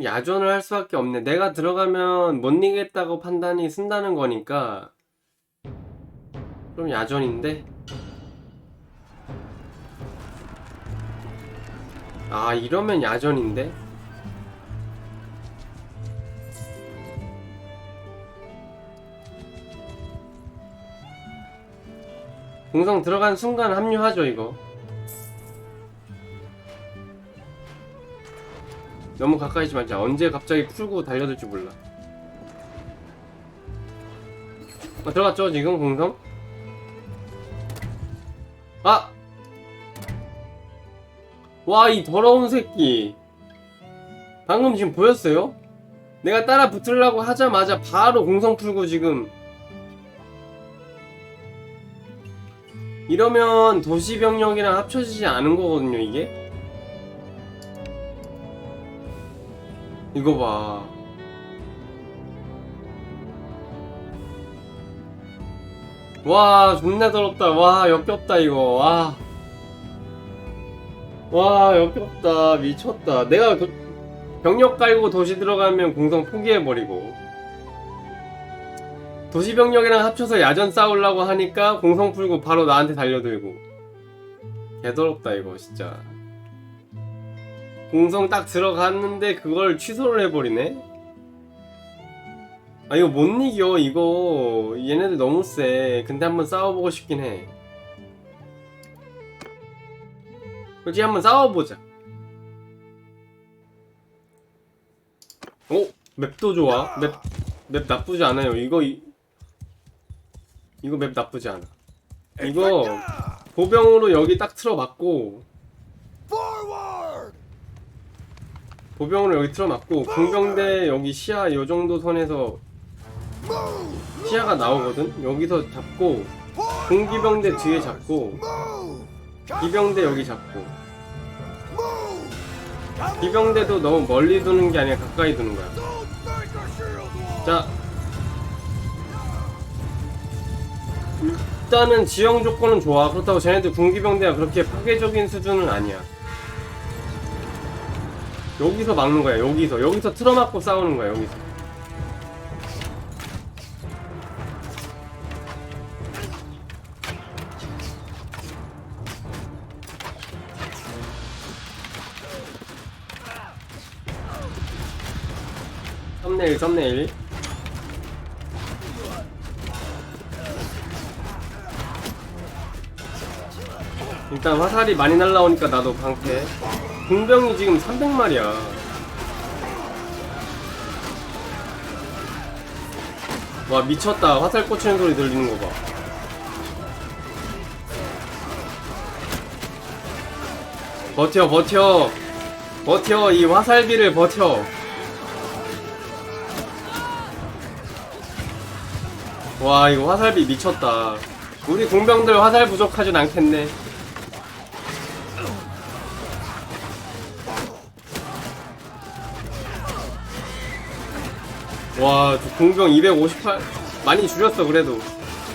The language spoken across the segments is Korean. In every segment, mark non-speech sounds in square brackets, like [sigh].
야전을 할 수밖에 없네. 내가 들어가면 못 이기겠다고 판단이 쓴다는 거니까 좀 야전인데. 아 이러면 야전인데. 공성 들어간 순간 합류하죠 이거. 너무 가까이 있지 말자. 언제 갑자기 풀고 달려들지 몰라. 아, 들어갔죠 지금 공성? 아! 와 이 더러운 새끼. 방금 지금 보였어요? 내가 따라 붙으려고 하자마자 바로 공성 풀고 지금 이러면 도시병력이랑 합쳐지지 않은 거거든요 이게? 이거 봐. 와, 존나 더럽다. 와, 역겹다, 이거. 와. 와, 역겹다. 미쳤다. 내가 도- 병력 깔고 도시 들어가면 공성 포기해버리고. 도시 병력이랑 합쳐서 야전 싸우려고 하니까 공성 풀고 바로 나한테 달려들고. 개더럽다, 이거, 진짜. 공성 딱 들어갔는데 그걸 취소를 해버리네? 아 이거 못 이겨 이거. 얘네들 너무 세 근데 한번 싸워보고 싶긴 해. 솔직히 한번 싸워보자. 오! 맵도 좋아. 맵, 맵 나쁘지 않아요. 이거 이, 이거 맵 나쁘지 않아. 이거 보병으로 여기 딱 틀어맞고 보병으로 여기 틀어맞고 공병대 여기 시야 요 정도 선에서 시야가 나오거든? 여기서 잡고 공기병대 뒤에 잡고 기병대 여기 잡고 기병대도 너무 멀리 두는 게 아니라 가까이 두는 거야. 자 일단은 지형 조건은 좋아. 그렇다고 쟤네들 군기병대가 그렇게 파괴적인 수준은 아니야 여기서 막는 거야 여기서. 여기서 틀어막고 싸우는 거야 여기서. 썸네일 썸네일. 일단 화살이 많이 날라오니까 나도 방패 공병이 지금 300마리야. 와 미쳤다. 화살 꽂히는 소리 들리는 거봐. 버텨 버텨. 버텨 이 화살비를 버텨. 와 이거 화살비 미쳤다. 우리 공병들 화살 부족하진 않겠네 와, 저 공병 258 많이 줄였어 그래도.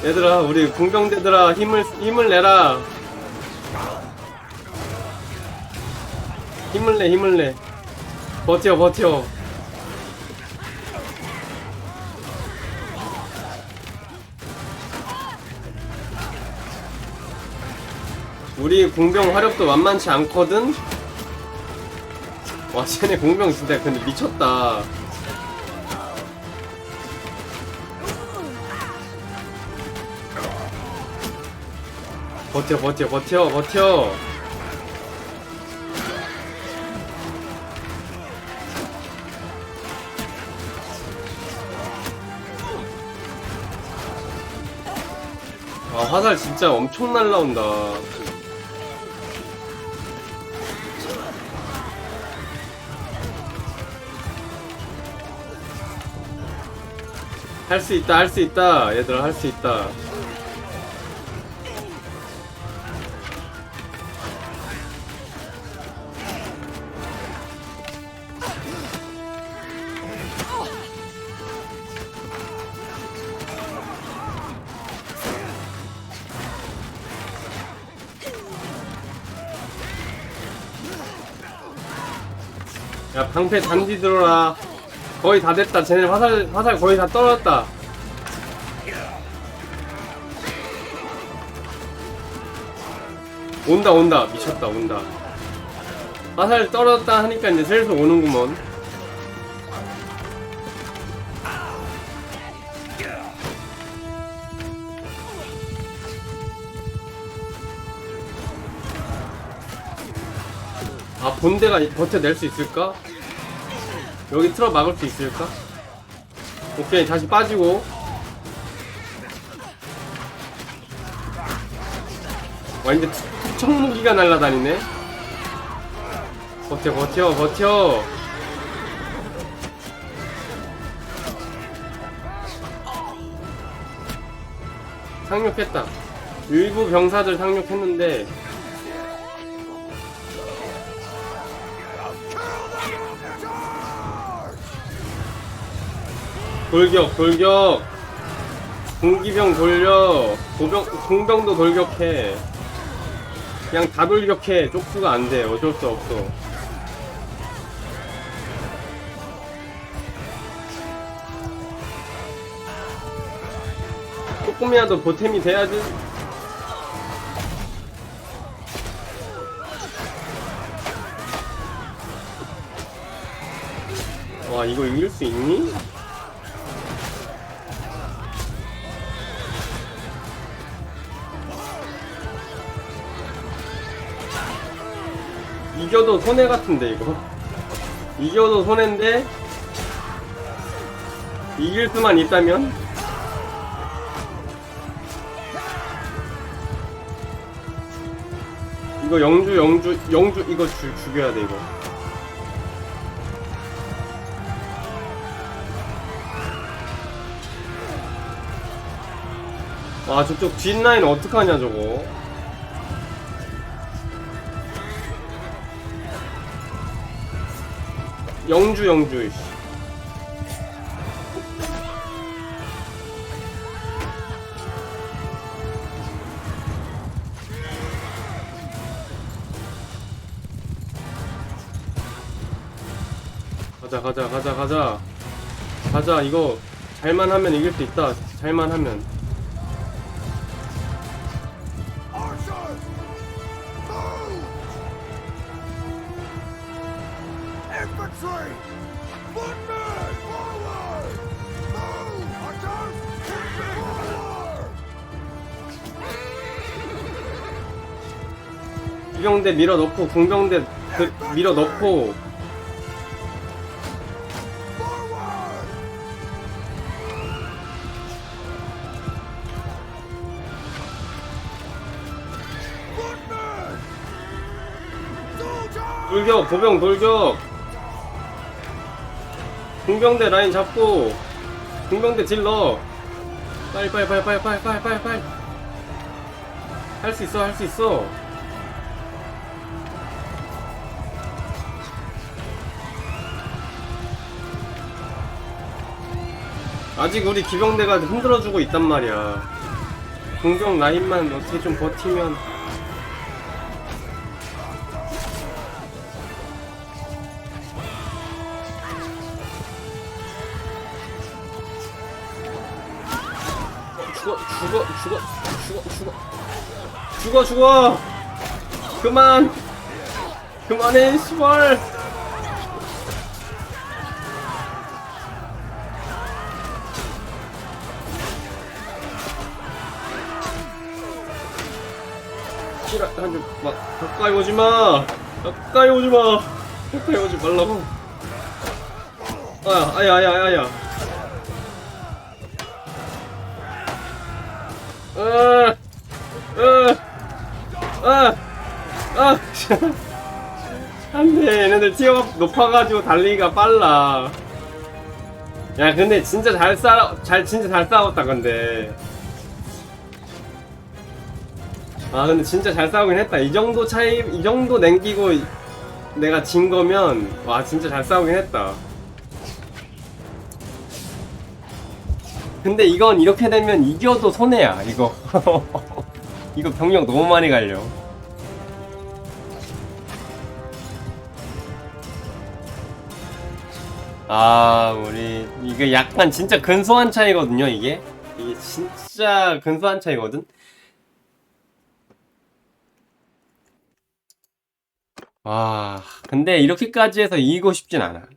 얘들아, 우리 공병대들아 힘을 힘을 내라. 힘을 내, 힘을 내. 버텨, 버텨. 우리 공병 화력도 만만치 않거든. 와, 쟤네 공병 진짜 근데 미쳤다. 버텨 버텨 버텨 버텨. 아 화살 진짜 엄청 날라온다. 할 수 있다 할 수 있다. 얘들아 할 수 있다 야 방패 단디 들어라. 거의 다 됐다. 쟤네 화살 화살 거의 다 떨어졌다. 온다 온다. 미쳤다 온다. 화살 떨어졌다 하니까 이제 슬슬 오는구먼 본대가 버텨낼 수 있을까? 여기 틀어 막을 수 있을까? 오케이 다시 빠지고 와 이제 특- 특총 무기가 날라다니네 버텨 버텨 버텨 상륙했다 일부 병사들 상륙했는데 돌격 돌격. 공기병 돌려. 보병 공병도 돌격해. 그냥 다 돌격해. 쪽수가 안돼. 어쩔 수 없어. 조금이라도 보탬이 돼야지. 와 이거 이길 수 있니? 이겨도 손해 같은데 이거? 이겨도 손해인데 이길 수만 있다면? 이거 영주 영주 영주 이거 주, 죽여야 돼 이거. 와 저쪽 뒷라인 어떡하냐 저거 영주 영주 씨. 가자 가자 가자 가자. 가자 이거 잘만 하면 이길 수 있다. 잘만 하면 공병대 밀어넣고 공병대 그, 밀어넣고. 돌격 보병 돌격. 공병대 라인 잡고 공병대 질러. 빨리 빨리 빨리 빨리 빨리 빨리 빨리. 할 수 있어 할 수 있어. 아직 우리 기병대가 흔들어주고 있단 말이야. 궁병 라인만 어떻게 좀 버티면. 죽어 죽어 죽어 죽어 죽어 죽어 죽어. 그만. 그만해 시발 가까이 오지 마. 가까이 오지 마. 가까이 오지 말라고. 아야 아야 아야 아야 아, 아, 아, 아, 안돼 얘네들 티어가 높아가지고 달리기가 빨라. 야 근데 진짜 잘 싸, 잘 진짜 잘 싸웠다 근데. 아 근데 진짜 잘 싸우긴 했다. 이 정도 차이, 이 정도 냉기고 내가 진 거면 와 진짜 잘 싸우긴 했다. 근데 이건 이렇게 되면 이겨도 손해야 이거 [laughs] 이거 병력 너무 많이 갈려 아 우리 이게 약간 진짜 근소한 차이거든요 이게 이게 진짜 근소한 차이거든 와 근데 이렇게까지 해서 이기고 싶진 않아.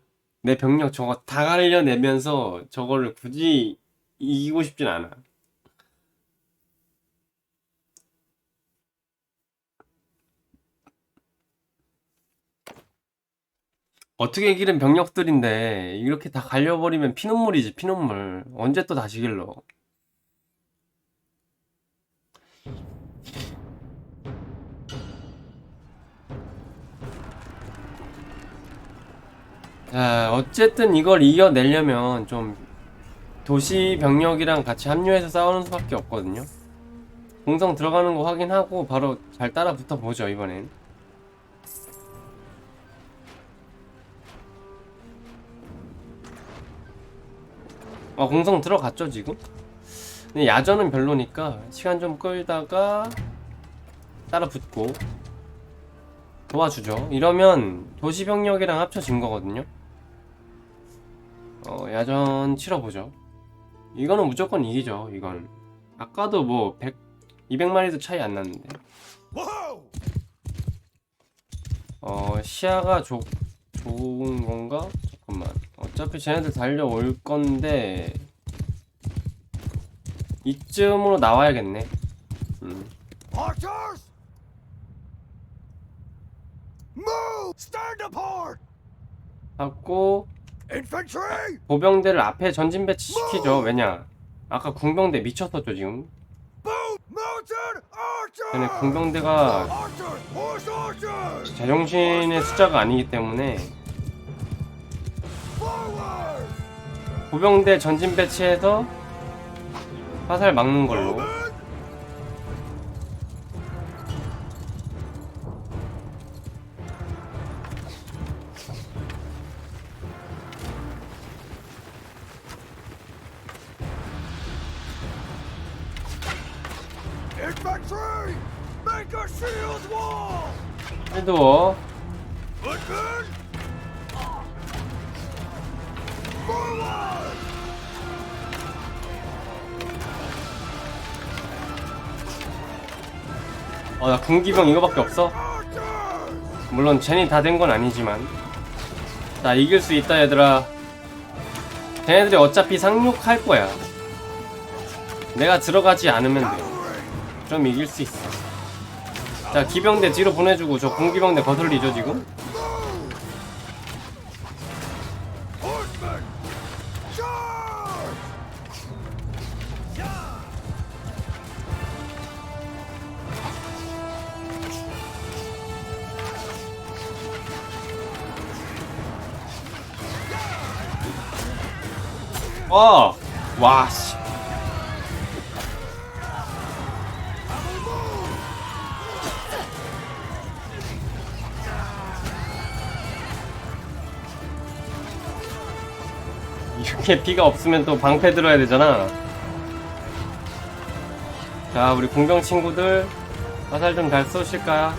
내 병력 저거 다 갈려내면서 저거를 굳이 이기고 싶진 않아. 어떻게 이기는 병력들인데 이렇게 다 갈려버리면 피눈물이지 피눈물. 언제 또 다시 길러 자 어쨌든 이걸 이겨내려면 좀 도시 병력이랑 같이 합류해서 싸우는 수밖에 없거든요 공성 들어가는 거 확인하고 바로 잘 따라 붙어 보죠 이번엔 어, 공성 들어갔죠, 지금? 근데 야전은 별로니까 시간 좀 끌다가 따라 붙고 도와주죠. 이러면 도시 병력이랑 합쳐진 거거든요. 어, 야전 치러보죠. 이거는 무조건 이기죠, 이건. 아까도 뭐 100, 200마리도 차이 안 났는데. 어, 시야가 좋, 좋은 건가? 잠깐만. 어차피 쟤네들 달려올 건데, 이쯤으로 나와야겠네. 음. 하고! 보병대를 앞에 전진 배치시키죠. 왜냐? 아까 궁병대 미쳤었죠, 지금. Archers! 쟤네 궁병대가! 제정신의 숫자가 아니기 때문에! 보병대 전진 배치해서 화살 막는 걸로. 해도! 어, 나 군기병 이거밖에 없어? 물론 젠이 다 된 건 아니지만 나 이길 수 있다 얘들아 쟤네들이 어차피 상륙할 거야 내가 들어가지 않으면 돼! 그럼 이길 수 있어 자 기병대 뒤로 보내주고 저 공기병대 거슬리죠 지금! 와! 와 씨. 이렇게 피가 없으면 또 방패 들어야 되잖아. 자, 우리 공병 친구들 화살 좀 잘 쏘실까요?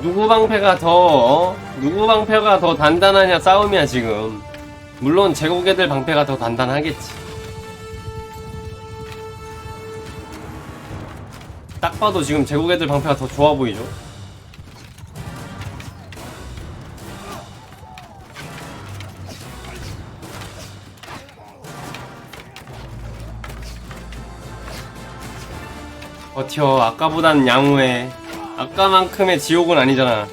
누구 방패가 더 어? 누구 방패가 더 단단하냐 싸움이야 지금. 물론 제국애들 방패가 더 단단하겠지. 딱 봐도 지금 제국애들 방패가 더 좋아 보이죠? 버텨 아까보단 양호해 아까만큼의 지옥은 아니잖아.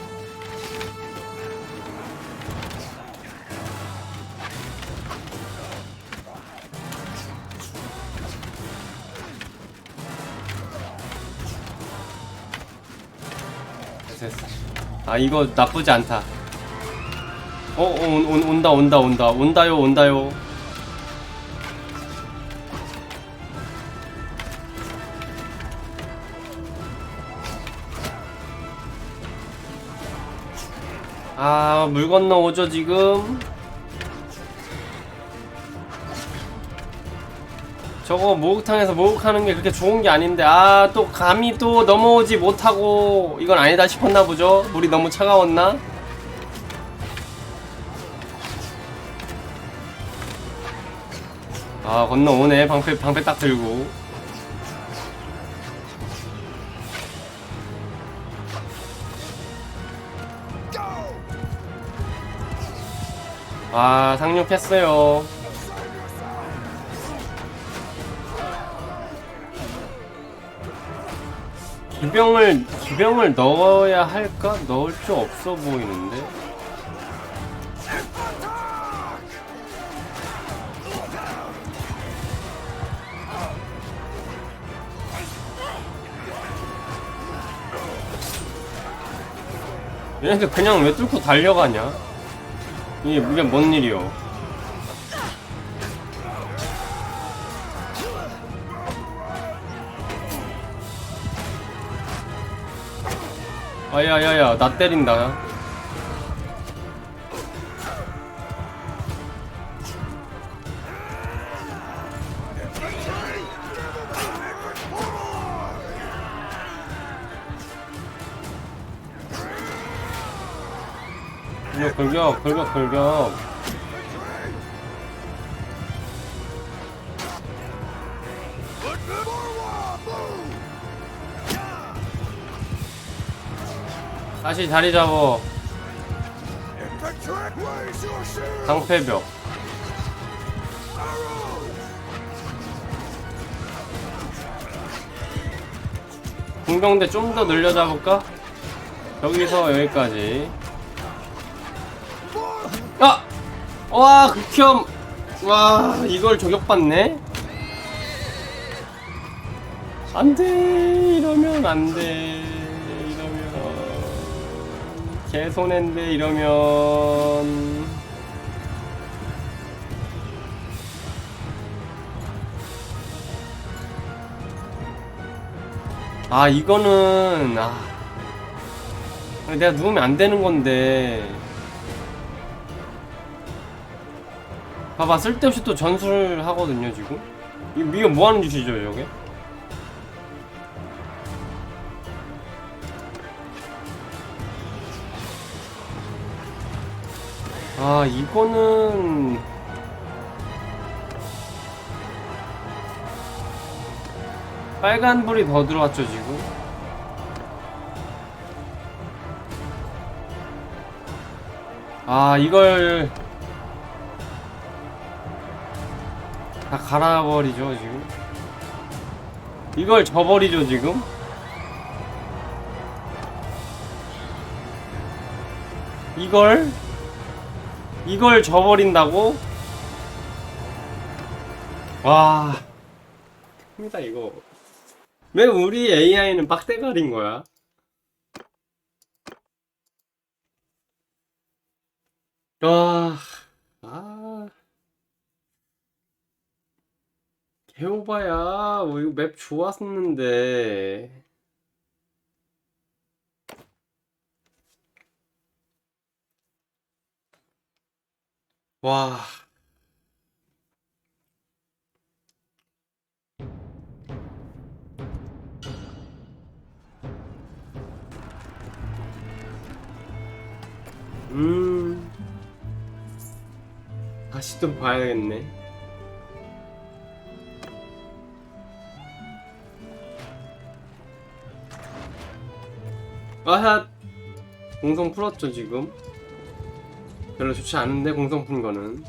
아 이거 나쁘지 않다. 어, 어 온, 온, 온다 온다 온다. 온다요 온다요 아, 물 건너 오죠, 지금? 저거 목욕탕에서 목욕하는 게 그렇게 좋은 게 아닌데, 아, 또 감히 또 넘어오지 못하고, 이건 아니다 싶었나 보죠? 물이 너무 차가웠나? 아, 건너오네. 방패, 방패 딱 들고. 아, 상륙했어요. 기병을 기병을 넣어야 할까? 넣을 수 없어 보이는데. 얘네들 그냥 왜 뚫고 달려가냐? 이게 이게 뭔 일이요? 아야야야 나 때린다 돌격 Forward! Move! 다시 자리 잡어! 방패벽! 공병대 좀 더 늘려 잡을까? 여기서 여기까지 와 극혐. 와 이걸 저격받네? 안돼. 이러면 안돼. 이러면. 개손해인데 이러면. 아 이거는 아. 내가 누우면 안 되는 건데 봐봐 쓸데없이 또 전술을 하거든요 지금. 이거, 이거 뭐 하는 짓이죠 저게? 아 이거는 빨간 불이 더 들어왔죠 지금? 아 이걸 다 갈아버리죠 지금. 이걸 져버리죠 지금. 이걸 이걸 져버린다고? 와. 큽니다 이거. 왜 우리 AI는 빡대가리인 거야? 와, 개오바야. 뭐 이거 맵 좋았었는데. 와. 음. 다시 좀 봐야겠네. 아하! 공성 풀었죠, 지금? 별로 좋지 않은데, 공성 푼 거는.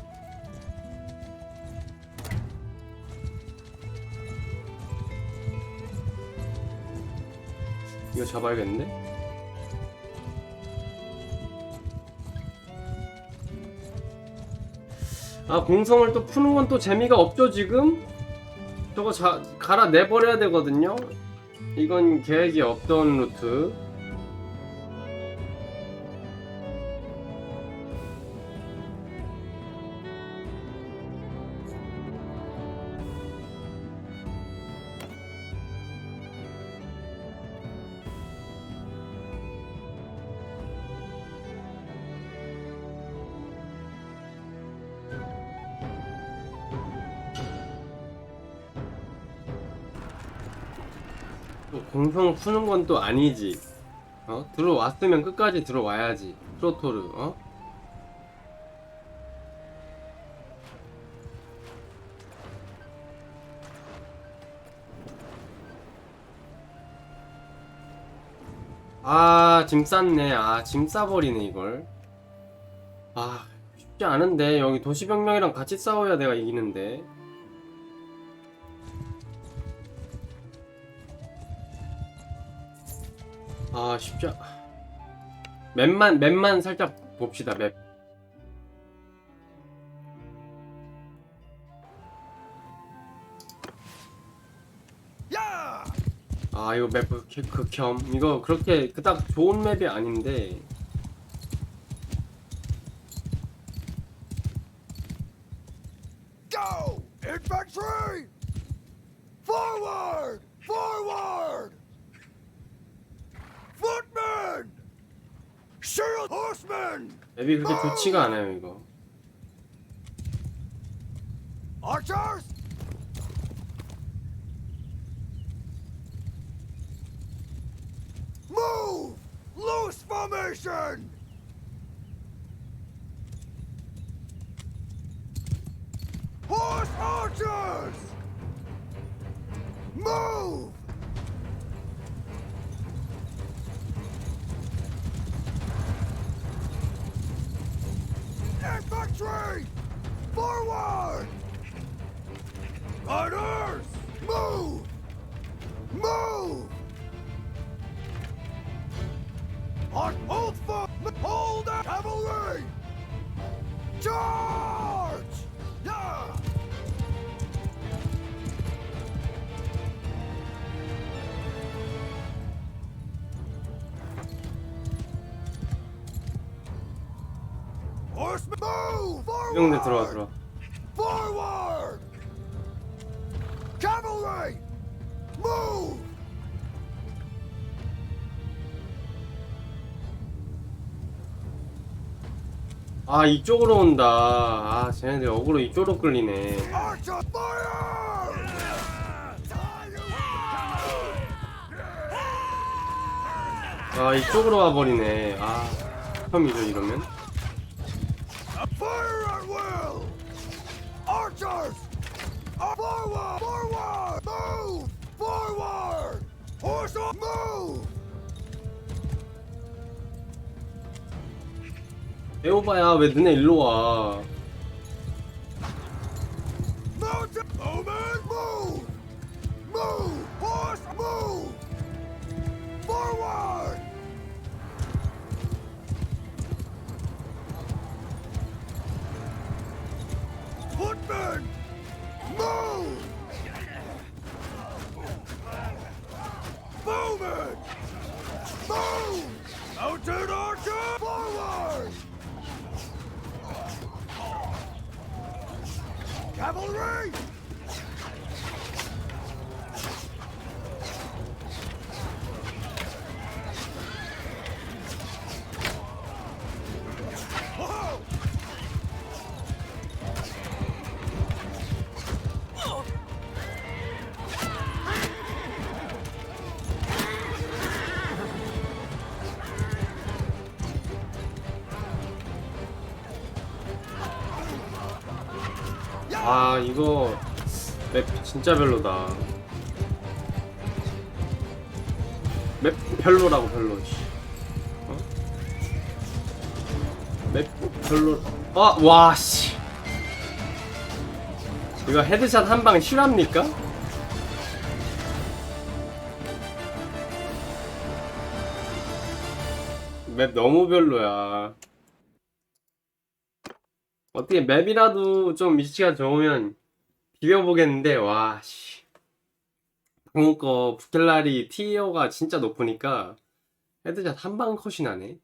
이거 잡아야겠네? 아 공성을 또 푸는 건 또 재미가 없죠 지금? 저거 자, 갈아 내버려야 되거든요 이건 계획이 없던 루트 공성 푸는 건 또 아니지. 어? 들어왔으면 끝까지 들어와야지. 프로토르, 어? 아, 짐 쌌네. 아, 짐 싸버리네, 이걸. 아, 쉽지 않은데. 여기 도시병력이랑 같이 싸워야 내가 이기는데. 않... 맵만 맵만 살짝 봅시다 맵. 아 이거 맵 극- 극혐. 이거 그렇게 그닥 좋은 맵이 아닌데 맵이 그렇게 좋지가 않아요 이거. Archers! Horse archers! Move! 형들 들어와 들어와. Forward! Cavalry! Move! 아 이쪽으로 온다. 아 쟤네들 어그로 이쪽으로 끌리네. Archer fire! 아 이쪽으로 와버리네. 아 처음이죠 이러면. Uh, Forward! Forward! Move! Forward! Horse on move! 에오바야 왜 너네 일로 와? 아 이거 맵 진짜 별로다. 맵 별로라고 별로. 씨. 어? 맵 별로. 아 와 씨. 이거 헤드샷 한방 실합니까? 맵 너무 별로야. 어떻게 맵이라도 좀 위치가 좋으면 비벼보겠는데 와 씨. 방금 거 부켈라리 티어가 진짜 높으니까 헤드샷 한 방 컷이 나네.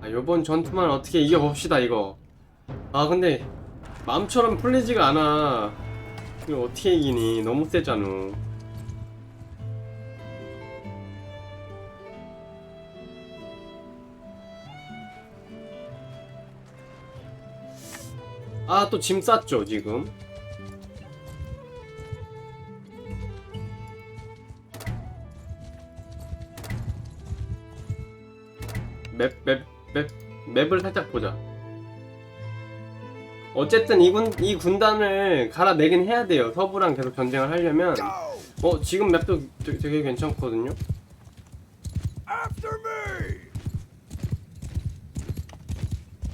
아 요번 전투만 어떻게 이겨봅시다 이거. 아 근데 마음처럼 풀리지가 않아. 이거 어떻게 이기니? 너무 세잖아. 아 또 짐 쌌죠 지금. 맵 맵 맵 맵을 살짝 보자. 어쨌든 이, 군, 이 군단을 갈아내긴 해야 돼요 서부랑 계속 전쟁을 하려면! 어 지금 맵도 되게, 되게 괜찮거든요!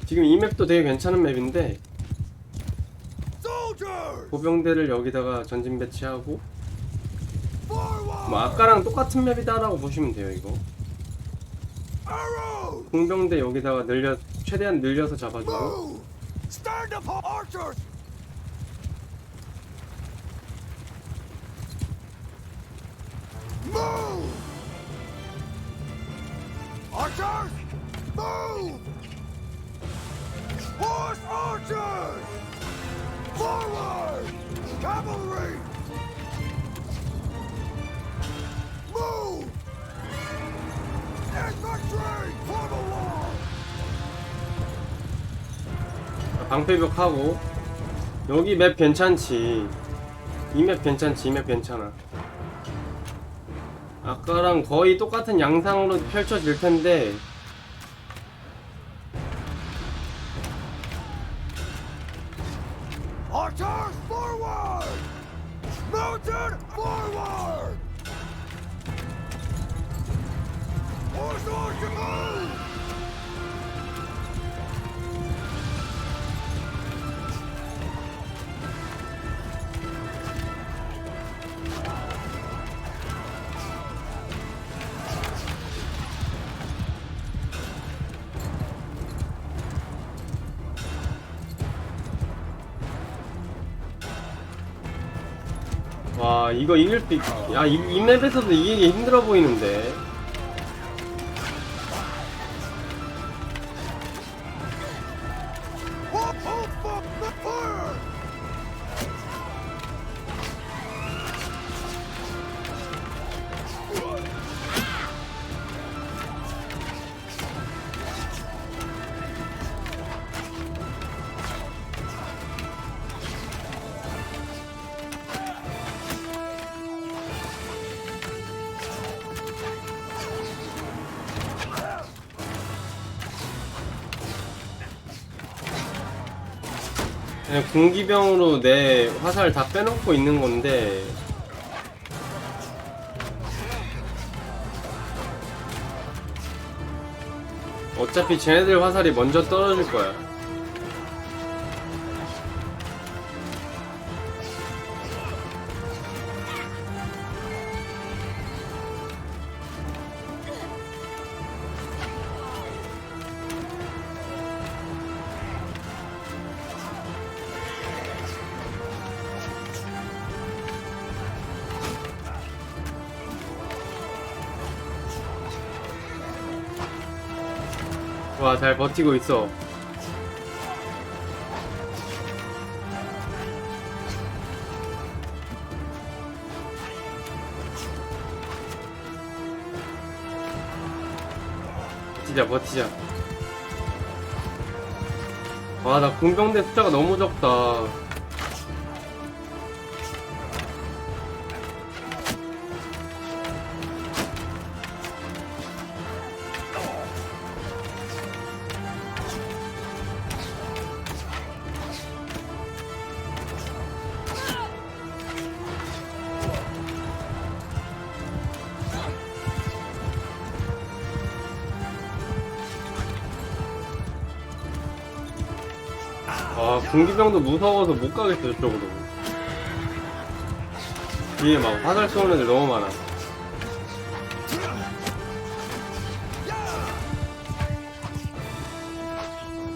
지금 이 맵도 되게 괜찮은 맵인데! 보병대를 여기다가 전진 배치하고! 뭐 아까랑 똑같은 맵이다라고 보시면 돼요 이거! 공병대 여기다가 늘려 최대한 늘려서 잡아주고! Stand up, archers! Move! Archers! Move! Horse archers! Forward! Cavalry! Move! Infantry! For! 방패벽 하고. 여기 맵 괜찮지. 이 맵 괜찮지 이 맵 괜찮아. 아까랑 거의 똑같은 양상으로 펼쳐질 텐데. Forward! Mounted forward! 이거 이길 수 있... 야 이 이 맵에서도 이기기 힘들어 보이는데 그냥 공기병으로 내 화살 다 빼놓고 있는 건데. 어차피 쟤네들 화살이 먼저 떨어질 거야 잘 버티고 있어. 버티자 버티자. 와 나 공병대 숫자가 너무 적다 공기병도 무서워서 못 가겠어 저쪽으로. 뒤에 막 화살 쏘는 애들 너무 많아